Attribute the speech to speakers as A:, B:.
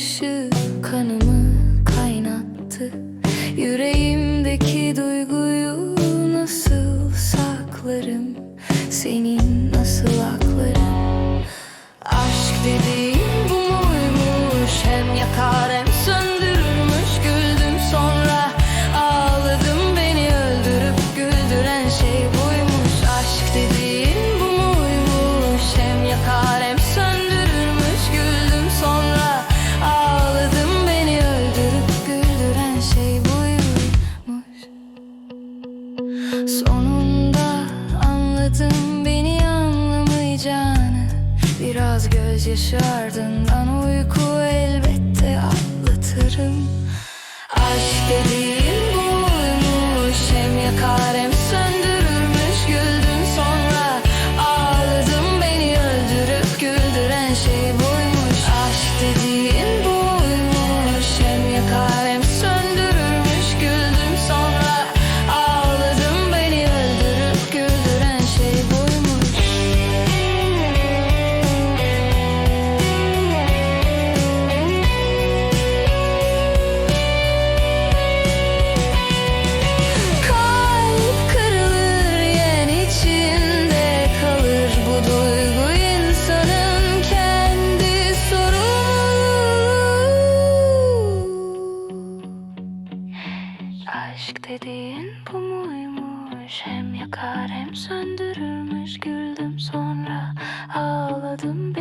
A: shoes. Anladım beni anlamayacağını. Biraz gözyaşı ardından uyku elbette atlatırım. Aşk dediğim Aşk dediğin bu muymuş? Hem yakar hem söndürürmüş. Güldüm sonra ağladım